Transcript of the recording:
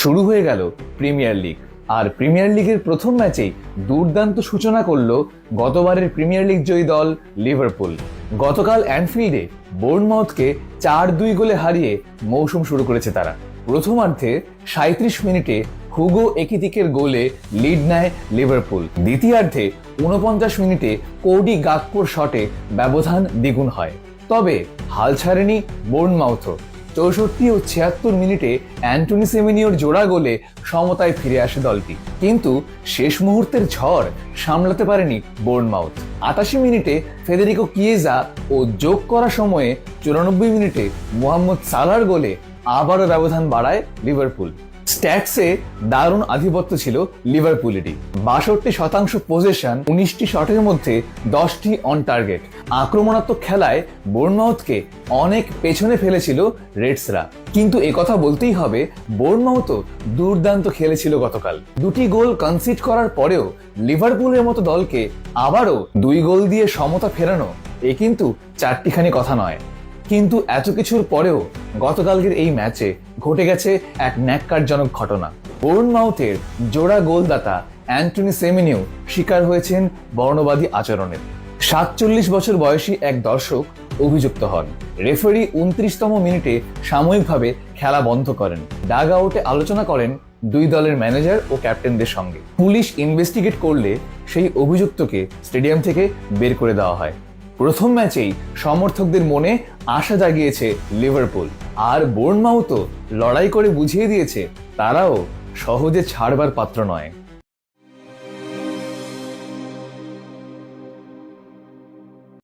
শুরু হয়ে গেল প্রিমিয়ার লিগ। আর প্রিমিয়ার লিগের প্রথম ম্যাচেই দুর্দান্ত সূচনা করল গতবারের প্রিমিয়ার লিগ জয়ী দল লিভারপুল। গতকাল অ্যানফিল্ডে বোর্নমাউথকে চার দুই গোলে হারিয়ে মৌসুম শুরু করেছে তারা। প্রথমার্ধে সাঁত্রিশ মিনিটে হুগো একিতিকের গোলে লিড নেয় লিভারপুল। দ্বিতীয়ার্ধে উনপঞ্চাশ মিনিটে কোডি গাকপোর শটে ব্যবধান দ্বিগুণ হয়। তবে হাল ছাড়েনি বোর্নমাউথও। চৌষট্টি ও ছিয়াত্তর মিনিটে অ্যান্টনি সেমিনিওর জোড়া গোলে সমতায় ফিরে আসে দলটি। কিন্তু শেষ মুহূর্তের ঝড় সামলাতে পারেনি বোর্নমাউথ। আটাশি মিনিটে ফেদেরিকো কিয়েজা ও যোগ করা সময়ে চুরানব্বই মিনিটে মোহাম্মদ সালার গোলে আবারও ব্যবধান বাড়ায় লিভারপুল। স্ট্যাটসে দারুণ আধিপত্য ছিল লিভারপুলেরই। বাষট্টি শতাংশ পজিশন উনিশটি শটের মধ্যে দশটি অন টার্গেট আক্রমণাত্মক খেলায় বোর্নমাউথকে অনেক পেছনে ফেলেছিল রেডসরা কিন্তু কথা বলতেই হবে বোর্নমাউথও দুর্দান্ত খেলেছিল গতকাল। দুটি গোল কনসিড করার পরেও লিভারপুলের মতো দলকে আবারও দুই গোল দিয়ে সমতা ফেরানো, এ কিন্তু চারটিখানি কথা নয়। কিন্তু এত কিছুর পরেও গতকালকের এই ম্যাচে ঘটে গেছে এক ন্যাক্কারজনক ঘটনা। বোর্নমাউথের জোড়া গোলদাতা অ্যান্টনি সেমিনিউ শিকার হয়েছেন বর্ণবাদী আচরণের সাতচল্লিশ বছর বয়সী এক দর্শক অভিযুক্ত হন। রেফারি উনত্রিশতম মিনিটে সাময়িকভাবে খেলা বন্ধ করেন। ডাগ আউটে আলোচনা করেন দুই দলের ম্যানেজার ও ক্যাপ্টেনদের সঙ্গে। পুলিশ ইনভেস্টিগেট করলে সেই অভিযুক্তকে স্টেডিয়াম থেকে বের করে দেওয়া হয়। প্রথম ম্যাচেই সমর্থকদের মনে আশা জাগিয়েছে লিভারপুল। আর বোর্নমাউথও লড়াই করে বুঝিয়ে দিয়েছে, তারাও সহজে ছাড়বার পাত্র নয়।